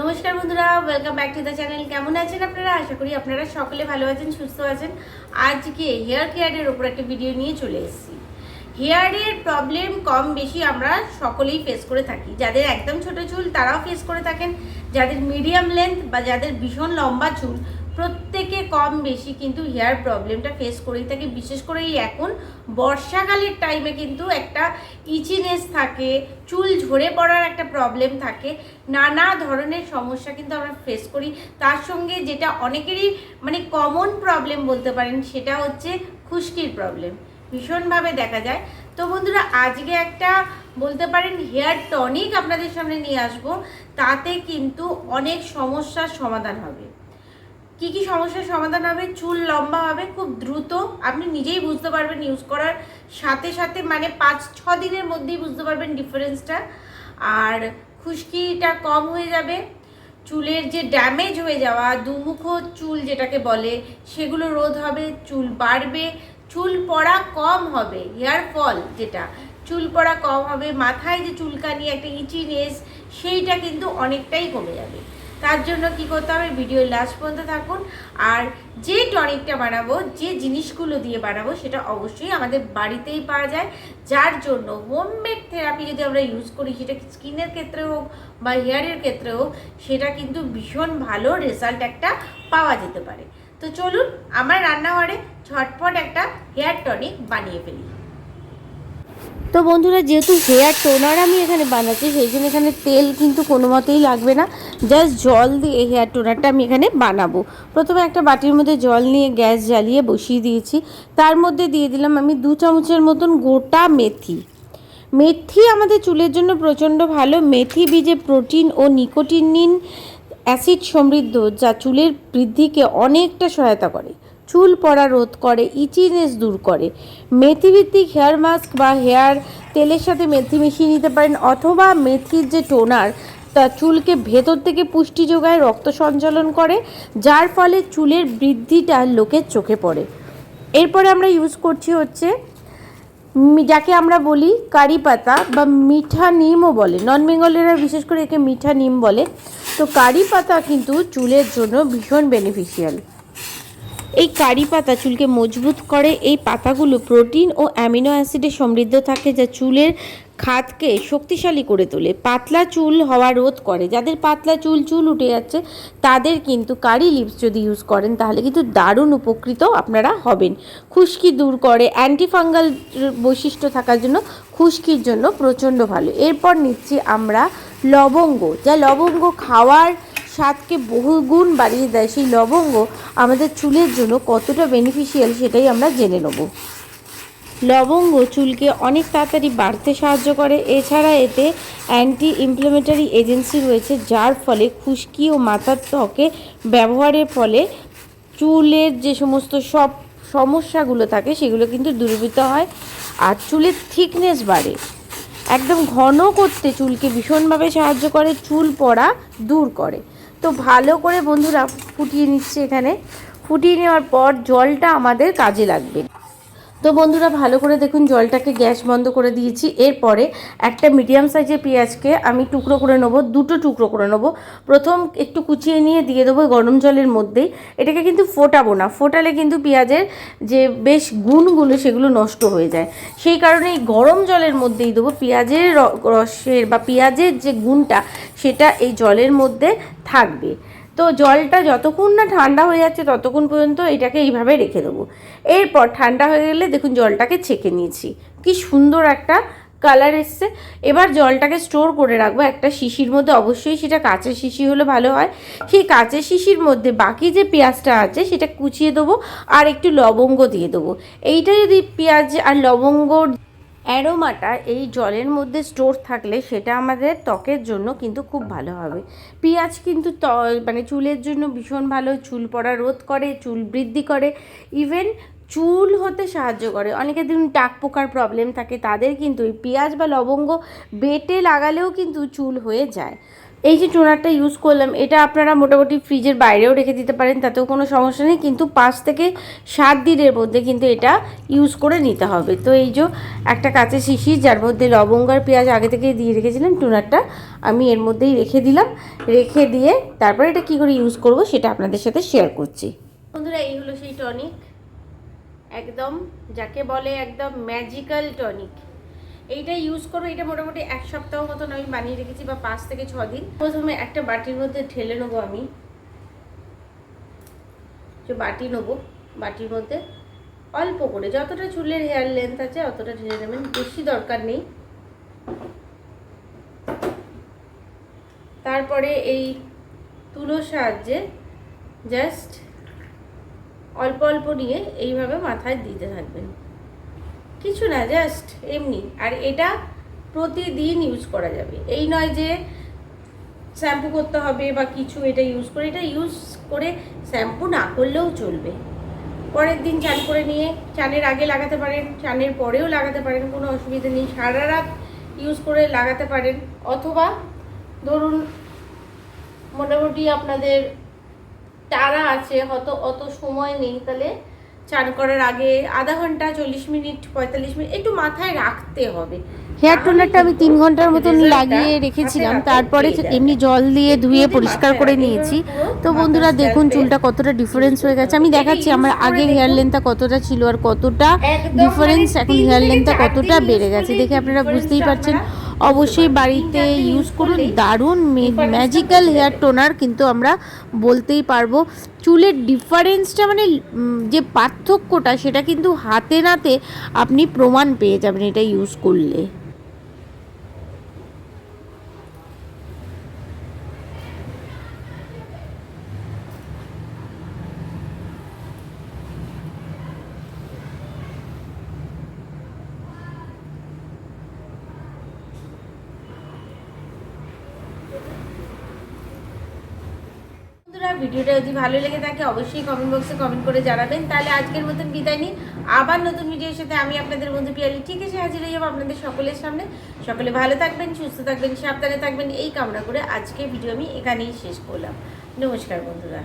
নমস্কার বন্ধুরা welcome back to the channel কেমন আছেন আপনারা? আশা করি আপনারা সকলে ভালো আছেন, সুস্থ আছেন। আজকে হেয়ার কেয়ারের ওপর একটা ভিডিও নিয়ে চলে এসেছি। হেয়ারের প্রবলেম কম বেশি আমরা সকলেই ফেস করে থাকি। যাদের একদম ছোট চুল, তারাও ফেস করে থাকেন। যাদের মিডিয়াম লেন্থ বা যাদের ভীষণ লম্বা চুল প্রত্যেকে কম বেশি কিন্তু হেয়ার প্রবলেমটা ফেস করেই থাকে। বিশেষ করে এই এখন বর্ষাকালের টাইমে কিন্তু একটা ইচিনেস থাকে, চুল ঝরে পড়ার একটা প্রবলেম থাকে। নানা ধরনের সমস্যা কিন্তু আমরা ফেস করি। তার সঙ্গে যেটা অনেকেরই মানে কমন প্রবলেম বলতে পারেন, সেটা হচ্ছে খুশকির প্রবলেম ভীষণভাবে দেখা যায়। তো বন্ধুরা, আজকে একটা বলতে পারেন হেয়ার টনিক আপনাদের সামনে নিয়ে আসব। তাতে কিন্তু অনেক সমস্যার সমাধান হবে। কি কি সমস্যার সমাধান হবে, চুল লম্বা হবে, খুব দ্রুত। আপনি নিজেই বুঝতে পারবেন ইউজ করার সাথে সাথে মানে পাঁচ, ছ দিনের মধ্যেই বুঝতে পারবেন ডিফারেন্সটা আর খুশকিটা কম হয়ে যাবে। চুলের যে ড্যামেজ হয়ে যাওয়া, দুমুখ চুল যেটাকে বলে, সেগুলো রোধ হবে, চুল বাড়বে। চুল পড়া কম হবে হেয়ার ফল যেটা। চুল পড়া কম হবে, মাথায় যে চুলকানি, একটা ইচিনেস সেইটা কিন্তু অনেকটাই কমে যাবে। তার জন্য কি করতে হবে? ভিডিও লাস্ট পর্যন্ত থাকুন। আর যে টনিকটা বানাবো, যে জিনিসগুলো দিয়ে বানাবো, সেটা অবশ্যই আমাদের বাড়িতেই পাওয়া যায়। যার জন্য হোমমেড থেরাপি যদি আমরা ইউজ করি, সেটা স্কিনের ক্ষেত্রে হোক বা হেয়ারের ক্ষেত্রে হোক, সেটা কিন্তু ভীষণ ভালো রেজাল্ট একটা পাওয়া যেতে পারে। তো চলুন, আমার রান্নাঘরে ঝটপট একটা হেয়ার টনিক বানিয়ে ফেলি। তো বন্ধুরা, যেহেতু হেয়ার টোনার আমি এখানে বানাচ্ছি, সেই জন্য এখানে তেল কিন্তু কোনো মতেই লাগবে না। জাস্ট জল দিয়ে হেয়ার টোনারটা আমি এখানে বানাবো। প্রথমে একটা বাটির মধ্যে জল নিয়ে গ্যাস জ্বালিয়ে বসিয়ে দিয়েছি। তার মধ্যে দিয়ে দিলাম আমি দু চামচের মতন গোটা মেথি। মেথি আমাদের চুলের জন্য প্রচণ্ড ভালো। মেথি বীজে প্রোটিন ও নিকোটিনিন অ্যাসিড সমৃদ্ধ, যা চুলের বৃদ্ধিকে অনেকটা সহায়তা করে। চুল পড়া রোধ করে, ইচিনেস দূর করে। মেথিভিত্তিক হেয়ার মাস্ক বা হেয়ার তেলের সাথে মেথি মিশিয়ে নিতে পারেন অথবা মেথির যে টোনার তা চুলকে ভেতর থেকে পুষ্টি যোগায় রক্ত সঞ্চালন করে, যার ফলে চুলের বৃদ্ধিটা লোকের চোখে পড়ে। এরপরে আমরা ইউজ করছি হচ্ছে যাকে আমরা বলি কারি পাতা বা মিঠা নিমও বলে। নন বেঙ্গলেরা বিশেষ করে একে মিঠা নিম বলে। তো কারি পাতা কিন্তু চুলের জন্য ভীষণ বেনিফিশিয়াল এই কারি পাতা চুলকে মজবুত করে। এই পাতাগুলো প্রোটিন ও অ্যামিনো অ্যাসিডে সমৃদ্ধ থাকে, যা চুলের খাতকে শক্তিশালী করে তোলে। পাতলা চুল হওয়া রোধ করে। যাদের পাতলা চুল চুল উঠে যাচ্ছে, তাদের কিন্তু কারি লিপস যদি ইউজ করেন, তাহলে কিন্তু দারুণ উপকৃত আপনারা হবেন। খুশকি দূর করে, অ্যান্টিফাঙ্গাল বৈশিষ্ট্য থাকার জন্য খুশকির জন্য প্রচণ্ড ভালো। এরপর নিচ্ছি আমরা লবঙ্গ। যা লবঙ্গ খাওয়ার স্বাদকে বহুগুণ বাড়িয়ে দেয় সেই লবঙ্গ, আমাদের চুলের জন্য কতটা বেনিফিশিয়াল সেটাই আমরা জেনে নেব। লবঙ্গ চুলকে অনেক তাড়াতাড়ি বাড়তে সাহায্য করে। এছাড়া এতে অ্যান্টি ইমপ্লিমেন্টারি এজেন্সি রয়েছে, যার ফলে খুশকি ও মাথার ত্বকে ব্যবহারের ফলে চুলের যে সমস্ত সব সমস্যাগুলো থাকে, সেগুলো কিন্তু দূরীভূত হয় আর চুলের থিকনেস বাড়ে। একদম ঘন করতে চুলকে ভীষণভাবে সাহায্য করে, চুল পড়া দূর করে। তো ভালো করে বন্ধুরা ফুটিয়ে নিচ্ছে এখানে। ফুটিয়ে নেওয়ার পর জলটা আমাদের কাজে লাগবে। তো বন্ধুরা, ভালো করে দেখুন, জলটাকে গ্যাস বন্ধ করে দিয়েছি। এরপরে একটা মিডিয়াম সাইজের পেঁয়াজকে আমি টুকরো করে নেব, দুটো টুকরো করে নেব। প্রথম একটু কুচিয়ে নিয়ে দিয়ে দেবো গরম জলের মধ্যেই। এটাকে কিন্তু ফোটাবো না, ফোটালে কিন্তু পেঁয়াজের যে বেশ গুণগুলো সেগুলো নষ্ট হয়ে যায়। সেই কারণে এই গরম জলের মধ্যেই দেবো পেঁয়াজের রসের বা পেঁয়াজের যে গুণটা, সেটা এই জলের মধ্যে থাকবে। তো জলটা যতক্ষণ না ঠান্ডা হয়ে যাচ্ছে ততক্ষণ পর্যন্ত এটাকে এইভাবে রেখে দেবো। এরপর ঠান্ডা হয়ে গেলে দেখুন জলটাকে ছেঁকে নিয়েছি। কি সুন্দর একটা কালার এসছে। এবার জলটাকে স্টোর করে রাখব একটা শিশির মধ্যে। অবশ্যই সেটা কাঁচের শিশি হলে ভালো হয়। সেই কাঁচের শিশির মধ্যে বাকি যে পেঁয়াজটা আছে সেটা কুচিয়ে দেবো আর একটু লবঙ্গ দিয়ে দেবো। এইটা যদি পেঁয়াজ আর লবঙ্গ অ্যারোমাটা এই জলের মধ্যে স্টোর থাকলে সেটা আমাদের ত্বকের জন্য কিন্তু খুব ভালো হবে। পেঁয়াজ কিন্তু ত- মানে চুলের জন্য ভীষণ ভালো, চুল পড়া রোধ করে, চুল বৃদ্ধি করে। ইভেন চুল হতে সাহায্য করে। অনেকে দিন টাক পোকার প্রবলেম থাকে, তাদের কিন্তু এই পেঁয়াজ বা লবঙ্গ বেটে লাগালেও কিন্তু চুল হয়ে যায়। এই যে টোনারটা ইউজ করলাম, এটা আপনারা মোটামুটি ফ্রিজের বাইরেও রেখে দিতে পারেন, তাতেও কোনো সমস্যা নেই, কিন্তু পাঁচ থেকে সাত দিনের মধ্যে কিন্তু এটা ইউজ করে নিতে হবে। তো এই যে একটা কাঁচের শিশি, যার মধ্যে লবঙ্গ আর পেঁয়াজ আগে থেকে দিয়ে রেখেছিলাম, টোনারটা আমি এর মধ্যেই রেখে দিলাম। রেখে দিয়ে তারপরে এটা কী করে ইউজ করব সেটা আপনাদের সাথে শেয়ার করছি। বন্ধুরা, এই হলো সেই টনিক একদম, যাকে বলে একদম ম্যাজিক্যাল টনিক এইটা ইউজ করব এটা মোটামুটি এক সপ্তাহ মতন আমি বানিয়ে রেখেছি বা পাঁচ থেকে ছ দিন। প্রথমে একটা বাটির মধ্যে ঢেলে নেব আমি। যে বাটি নেব, বাটির মধ্যে অল্প করে, যতটা চুলের হেয়ার লেন্থ আছে অতটা ঢেলে নেবেন, বেশি দরকার নেই। তারপরে এই তুলোর সাহায্যে জাস্ট অল্প অল্প নিয়ে এইভাবে মাথায় দিতে থাকবেন। কিছু না জাস্ট এমনি। আর এটা প্রতিদিন ইউজ করা যাবে। এই নয় যে শ্যাম্পু করতে হবে বা কিছু এটা ইউজ করে, এটা ইউজ করে শ্যাম্পু না করলেও চলবে। পরের দিন চান করে নিয়ে, চানের আগে লাগাতে পারেন, চানের পরেও লাগাতে পারেন, কোনো অসুবিধা নেই। সারা রাত ইউজ করে লাগাতে পারেন। অথবা ধরুন, মোটামুটি আপনাদের, তারা আছে, হয়তো অত সময় নেই, তাহলে চান করার আগে আধা ঘণ্টা চল্লিশ মিনিট পঁয়তাল্লিশ মিনিট একটু মাথায় রাখতে হবে। হেয়ার টোনারটা আমি তিন ঘণ্টার মতন লাগিয়ে রেখেছিলাম। তারপরে এমনি জল দিয়ে ধুয়ে পরিষ্কার করে নিয়েছি তো বন্ধুরা দেখুন চুলটা কতটা ডিফারেন্স হয়ে গেছে। আমি দেখাচ্ছি আমার আগের হেয়ার। লেন্থটা কতটা ছিল আর কতটা ডিফারেন্স মানে এখন হেয়ার লেন্থটা কতটা বেড়ে গেছে দেখে আপনারা বুঝতেই পারছেন। অবশ্যই বাড়িতে ইউজ করুন দারুণ ম্যাজিক্যাল হেয়ার। টোনার কিন্তু আমরা বলতেই পারব চুলের ডিফারেন্সটা মানে যে পার্থক্যটা সেটা কিন্তু হাতে নাতে আপনি প্রমাণ পেয়ে যাবেন এটা ইউজ করলে বন্ধুরা ভিডিওটা যদি ভালো লেগে থাকে, অবশ্যই কমেন্ট বক্সে কমেন্ট করে জানাবেন। তাহলে আজকের মতন বিদায় নিই। আবার নতুন ভিডিওর সাথে আমি আপনাদের বন্ধু পিয়ালি ঠিক আছে হাজির হয়ে যাব আপনাদের সকলের সামনে। সকলে ভালো থাকবেন, সুস্থ থাকবেন, সাবধানে থাকবেন। এই কামনা করে আজকে ভিডিও আমি এখানেই শেষ করলাম। নমস্কার বন্ধুরা।